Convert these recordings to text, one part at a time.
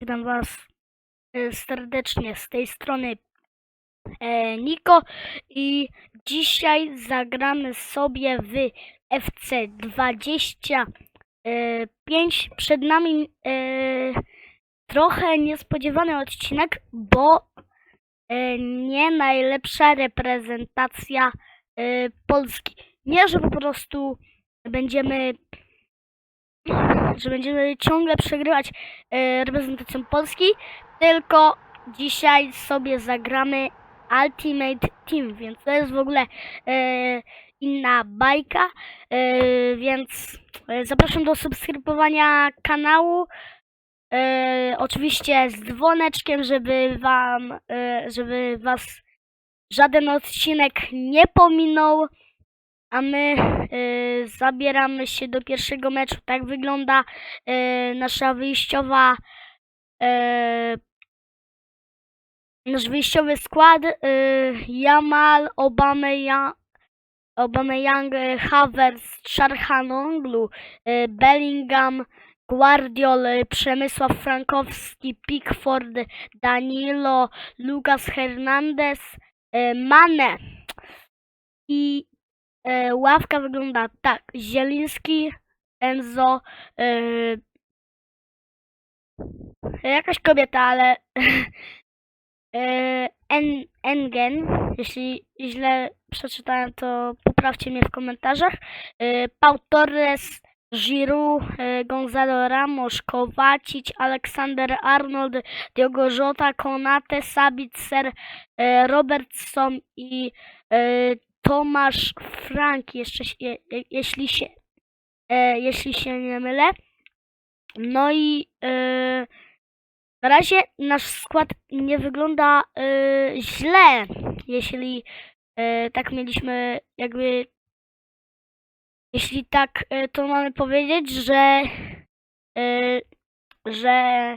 Witam Was e, serdecznie z tej strony e, Niko i dzisiaj zagramy sobie w FC 25. Przed nami e, trochę niespodziewany odcinek, bo nie najlepsza reprezentacja Polski. Nie, że po prostu będziemy że będziemy ciągle przegrywać e, reprezentacją Polski, tylko dzisiaj sobie zagramy Ultimate Team, więc to jest w ogóle e, inna bajka, e, więc zapraszam do subskrybowania kanału. E, oczywiście z dzwoneczkiem, żeby wam, e, żeby was żaden odcinek nie pominął. A my y, zabieramy się do pierwszego meczu. Tak wygląda y, nasza wyjściowa. Y, nasz wyjściowy skład. Y, Jamal, Obama, Aubameyang, y, Havertz, Czarhanoglu, y, Bellingham, Guardiol, Przemysław Frankowski, Pickford, Danilo, Lucas Hernandez, Mane. I E, ławka wygląda tak. Zieliński, Enzo, e, jakaś kobieta, ale e, en, Engen, jeśli źle przeczytałem, to poprawcie mnie w komentarzach. E, Pau Torres, Giroud, e, Gonzalo Ramos, Kowacic, Aleksander Arnold, Diogo Jota, Konate, Sabitzer, e, Robertson i e, Tomasz Frank, jeszcze, je, je, jeśli się, e, jeśli się nie mylę. No i e, na razie nasz skład nie wygląda e, źle, jeśli e, tak mieliśmy jakby, jeśli tak e, to mamy powiedzieć, że, e, że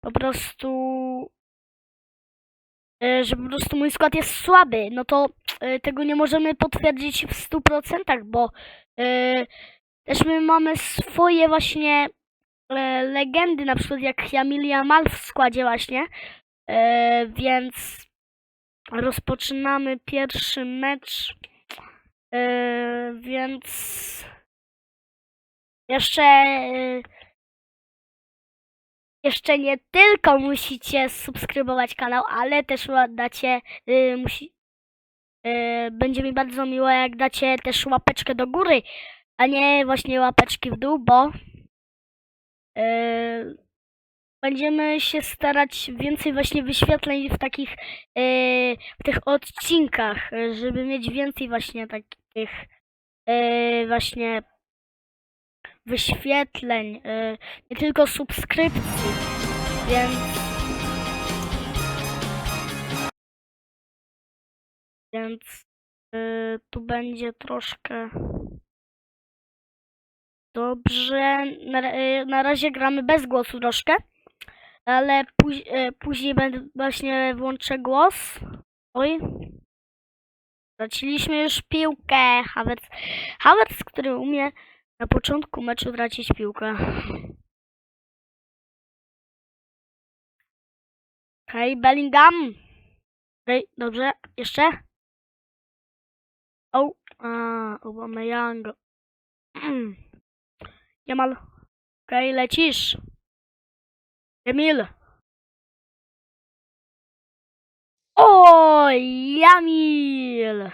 po prostu że po prostu mój skład jest słaby, no to e, tego nie możemy potwierdzić w 100%, bo e, też my mamy swoje właśnie e, legendy, na przykład jak Jamilia Mal w składzie właśnie, e, więc rozpoczynamy pierwszy mecz, e, więc jeszcze e, jeszcze nie tylko musicie subskrybować kanał, ale też dacie, y, musi, y, będzie mi bardzo miło, jak dacie też łapeczkę do góry, a nie właśnie łapeczki w dół, bo y, będziemy się starać więcej właśnie wyświetleń w takich, y, w tych odcinkach, y, żeby mieć więcej właśnie takich y, właśnie wyświetleń, y, nie tylko subskrypcji, więc więc y, tu będzie troszkę dobrze. Na, y, na razie gramy bez głosu troszkę, ale póź, później będę właśnie włączę głos. Oj. Straciliśmy już piłkę. Havertz, Havertz, który umie na początku meczu tracić piłkę. Okej, Bellingham. Okej, dobrze. Jeszcze? O, a, Aubameyang. Jamal. Okej, lecisz. Emil. O, Jamil.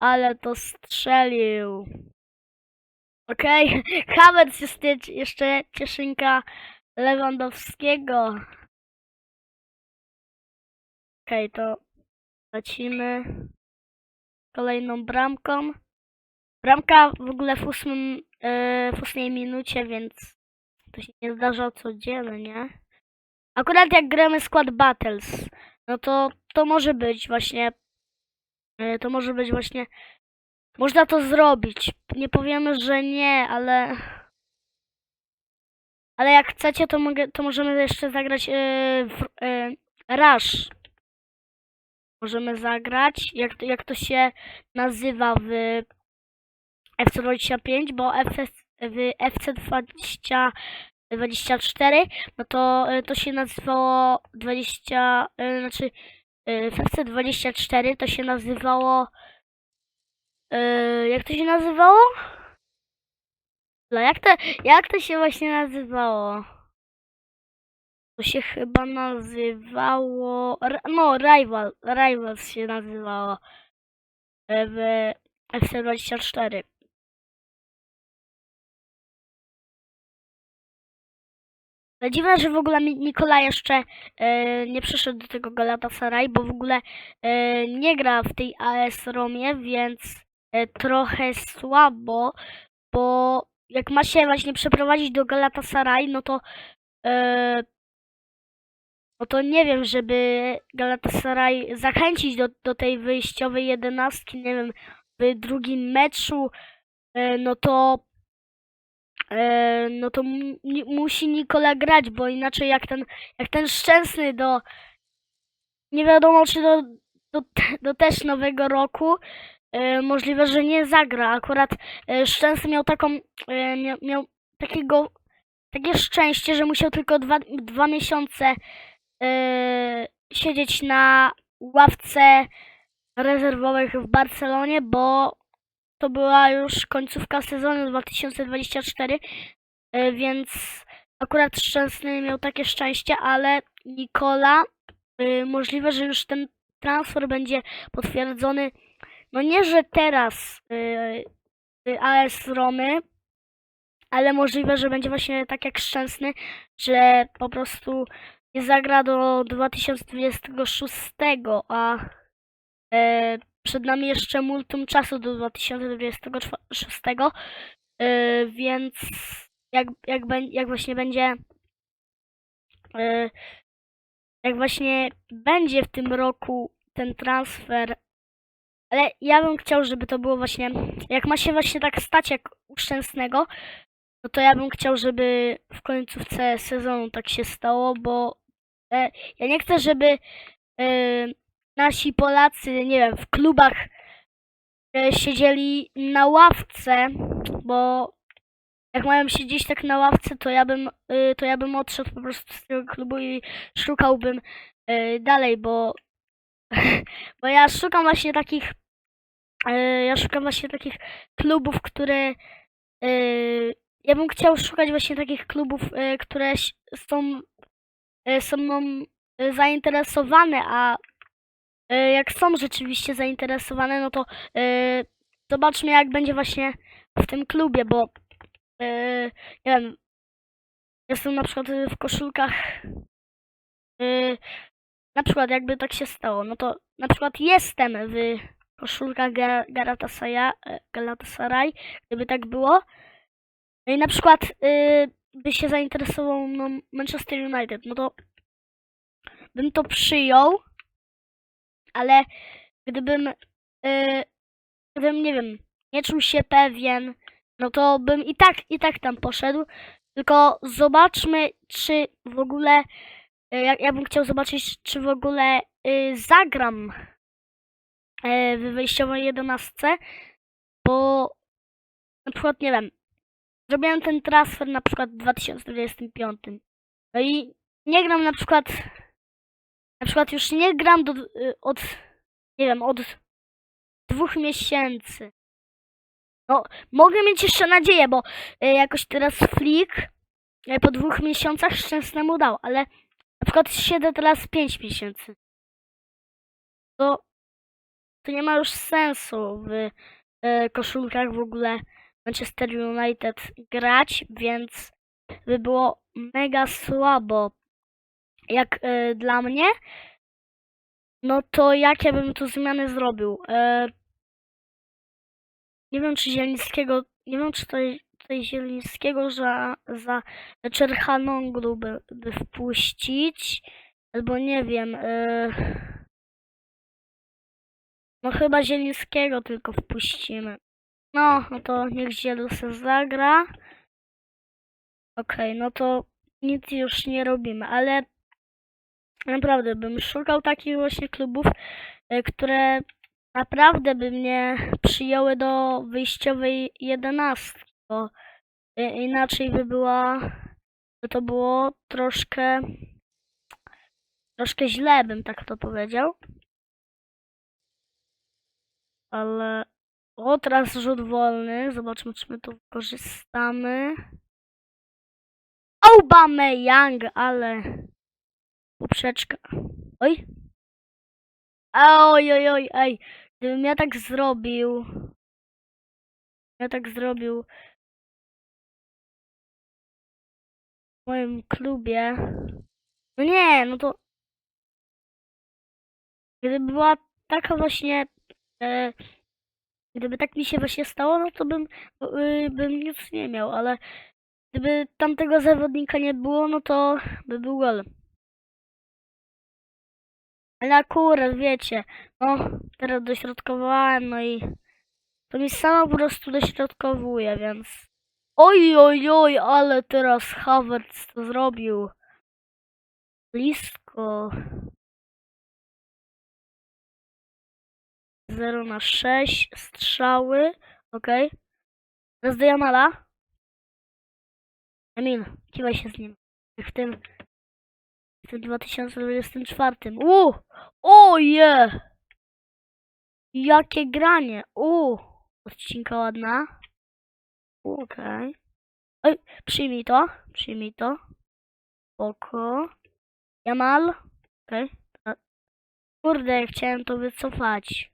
Ale to strzelił. Okej, Havertz jest jeszcze- cieszynka Lewandowskiego. Okej, to lecimy kolejną bramką. Bramka w ogóle w, ósmym, e, w ósmej minucie, więc to się nie zdarza codziennie. Akurat jak gramy skład Battles, no to to może być właśnie, e, to może być właśnie, można to zrobić. Nie powiemy, że nie, ale ale jak chcecie, to, mogę, to możemy jeszcze zagrać e, w e, Rush. Możemy zagrać, jak to, jak to się nazywa w FC25, bo FC, w FC20 24, no to y, to się nazywało 20, y, znaczy w FC 24 to się nazywało jak to się nazywało? No jak to, jak to się właśnie nazywało? To się chyba nazywało, no Rival, Rivals się nazywało y, w FC 24. Ale dziwne, że w ogóle Nikola jeszcze e, nie przeszedł do tego Galatasaray, bo w ogóle e, nie gra w tej AS Romie, więc e, trochę słabo, bo jak ma się właśnie przeprowadzić do Galatasaray, no to e, no to nie wiem, żeby Galatasaray zachęcić do, do tej wyjściowej jedenastki, nie wiem, w drugim meczu, e, no to E, no to musi Nikola grać, bo inaczej jak ten, jak ten szczęsny do nie wiadomo czy do, do, do też nowego roku e, możliwe, że nie zagra. Akurat e, szczęsny miał taką e, miał, miał takiego takie szczęście, że musiał tylko dwa, dwa miesiące e, siedzieć na ławce rezerwowych w Barcelonie, bo to była już końcówka sezonu 2024, e, więc akurat Szczęsny miał takie szczęście, ale Nikola e, możliwe, że już ten transfer będzie potwierdzony. No nie, że teraz w AS Romy, ale możliwe, że będzie właśnie tak jak Szczęsny, że po prostu nie zagra do 2026, a e, przed nami jeszcze multum czasu do 2026, e, więc jak, jak, jak właśnie będzie e, jak właśnie będzie w tym roku ten transfer, ale ja bym chciał, żeby to było właśnie, jak ma się właśnie tak stać jak u Szczęsnego, no to ja bym chciał, żeby w końcówce sezonu tak się stało, bo e, ja nie chcę, żeby e, nasi Polacy, nie wiem, w klubach e, siedzieli na ławce, bo jak mają siedzieć tak na ławce, to ja bym, y, to ja bym odszedł po prostu z tego klubu i szukałbym y, dalej, bo, bo ja szukam właśnie takich, ja szukam właśnie takich klubów, które, y, ja bym chciał szukać właśnie takich klubów, y, które są, są mną, zainteresowane, a jak są rzeczywiście zainteresowane, no to zobaczmy jak będzie właśnie w tym klubie, bo nie wiem, jestem na przykład w koszulkach, na przykład jakby tak się stało, no to na przykład jestem w koszulkach Ga- Galatasaray, Galatasaray, gdyby tak było, no i na przykład yy, by się zainteresował mną Manchester United, no to bym to przyjął, ale gdybym, yy, gdybym, nie wiem, nie czuł się pewien, no to bym i tak, i tak tam poszedł. Tylko zobaczmy, czy w ogóle, y, ja, ja bym chciał zobaczyć, czy w ogóle y, zagram y, w wyjściowej jedenastce, bo na przykład, nie wiem, zrobiłem ten transfer na przykład w 2025. No i nie gram na przykład, na przykład już nie gram do, y, od, nie wiem, od dwóch miesięcy. No, mogę mieć jeszcze nadzieję, bo y, jakoś teraz Flick y, po dwóch miesiącach szczęsnemu dał, ale na przykład siedzę teraz 5 miesięcy. To, to nie ma już sensu w y, koszulkach w ogóle Manchester United grać, więc by było mega słabo. Jak y, dla mnie, no to jakie bym tu zmiany zrobił? E, nie wiem, czy Zielińskiego, nie wiem, czy tutaj, Zielińskiego za, za Czerhanonglu by, by wpuścić, albo nie wiem, e, no chyba Zielińskiego tylko wpuścimy. No, no to niech Zielu se zagra. Okej, no to nic już nie robimy, ale naprawdę bym szukał takich właśnie klubów, e, które naprawdę by mnie przyjęły do wyjściowej jedenastki, bo i- inaczej by była to to było troszkę, troszkę źle bym tak to powiedział. Ale, o teraz rzut wolny, zobaczmy czy my to wykorzystamy. Aubameyang, ale poprzeczka. Oj. Oj, oj, oj, ej. Gdybym ja tak zrobił. Ja tak zrobił w moim klubie. No nie, no to. Gdyby była taka właśnie. E, gdyby tak mi się właśnie stało, no to bym, y, bym nic nie miał, ale gdyby tamtego zawodnika nie było, no to by był gol. Ale akurat, wiecie, no teraz dośrodkowałem, no i to mi sama po prostu dośrodkowuje, więc... Oj, oj, oj, ale teraz Havertz to zrobił. Blisko. 0 na 6, strzały, okej. Teraz do Jamala. Emil, kiwaj się z nim. W tym... W tym 2024. U! Oje! Jakie granie! U! Odcinka ładna. Okej. Oj, przyjmij to. Przyjmij to. Oko. Jamal. Okej. A- Kurde, chciałem to wycofać.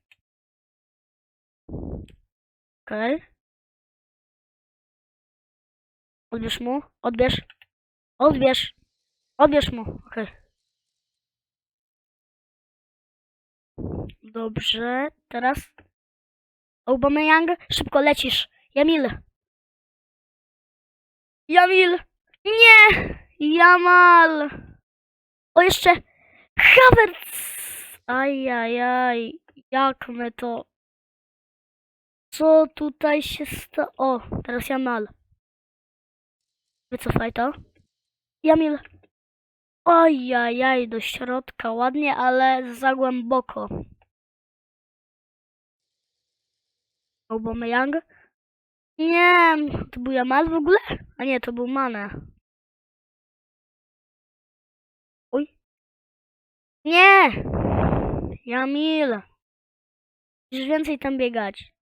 Okej. Odbierz mu. Odbierz. Odbierz. Odbierz mu. Okej. Dobrze. Teraz. Aubameyang. Szybko lecisz. Jamil. Jamil. Nie. Jamal. O jeszcze. Havertz. Ajajaj. Jak my to... Co tutaj się stało? O, teraz Jamal. Wycofaj to. Jamil. Ojajaj, do środka ładnie, ale za głęboko. Aubameyang? Nie, to był Jamal w ogóle? A nie, to był Mane. Oj. Nie! Jamil. Musisz więcej tam biegać.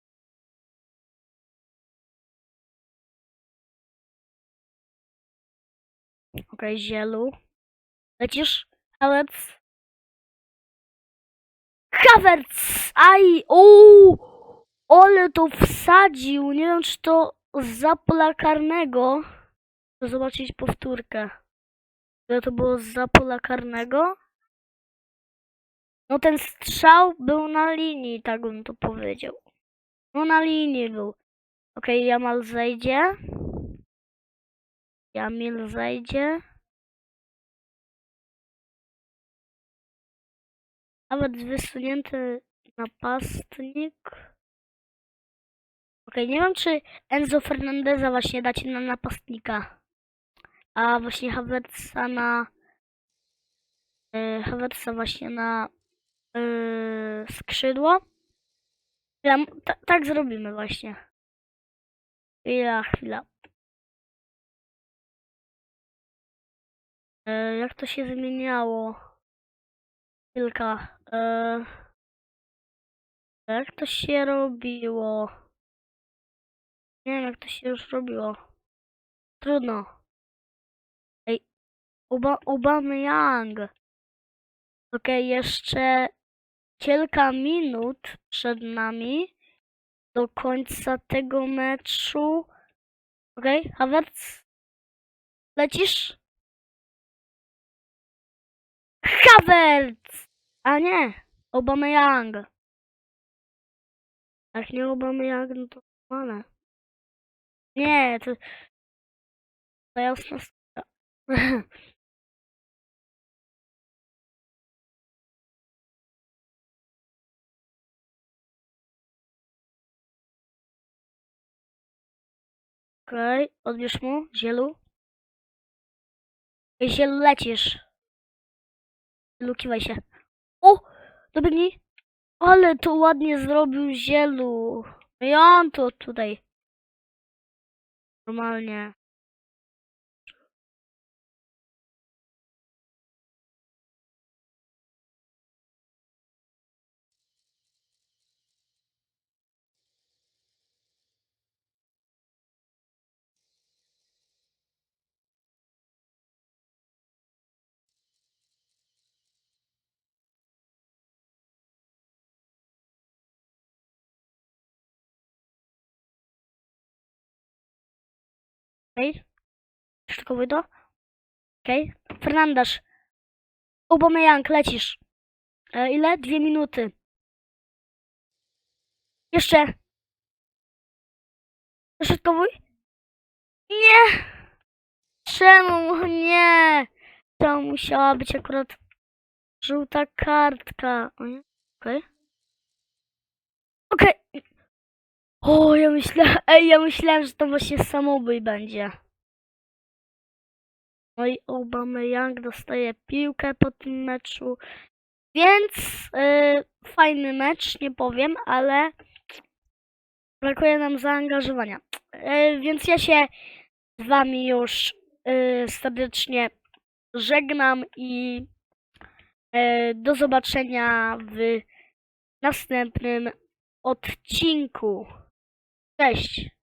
Okej, zielu. Lecisz? Havertz? Havertz! Aj! Uuu! Ole to wsadził! Nie wiem, czy to za pola karnego. Chcę zobaczyć powtórkę. Czy to było za pola karnego? No ten strzał był na linii, tak bym to powiedział. No na linii był. Okej, Jamal zejdzie. Jamil zejdzie. Nawet wysunięty napastnik. Okej, nie wiem czy Enzo Fernandeza właśnie dacie na napastnika. A właśnie Havertza na... Yy, Havertza właśnie na yy, skrzydło. Ta, tak zrobimy właśnie. Chwila, chwila. Jak to się zmieniało? Chwilka. Yy, jak to się robiło? Nie wiem, jak to się już robiło. Trudno. Ej, Uba, Aubameyang. Okej, jeszcze kilka minut przed nami do końca tego meczu. Okej, Havertz. Lecisz? Havertz! A nie, Aubameyang. Jak nie Aubameyang, no to Mane. Nie, to... To sprawa. Okej, odbierz mu, zielu. Zielu, lecisz. Zielu, kiwaj się. O! Dobiegnij. Ale to ładnie zrobił zielu. I on to tutaj. Normalnie. Okej. Szybko to. Okej. Fernandasz. Aubameyang, lecisz. E, ile? Dwie minuty. Jeszcze. Środkowuj. Nie! Czemu nie? To musiała być akurat żółta kartka. O nie? Okej. Okej. O, ja myślałem, ej, ja myślałem, że to właśnie samobój będzie. No i Aubameyang dostaje piłkę po tym meczu. Więc y, fajny mecz, nie powiem, ale brakuje nam zaangażowania. Y, więc ja się z wami już y, serdecznie żegnam i y, do zobaczenia w następnym odcinku. Cześć!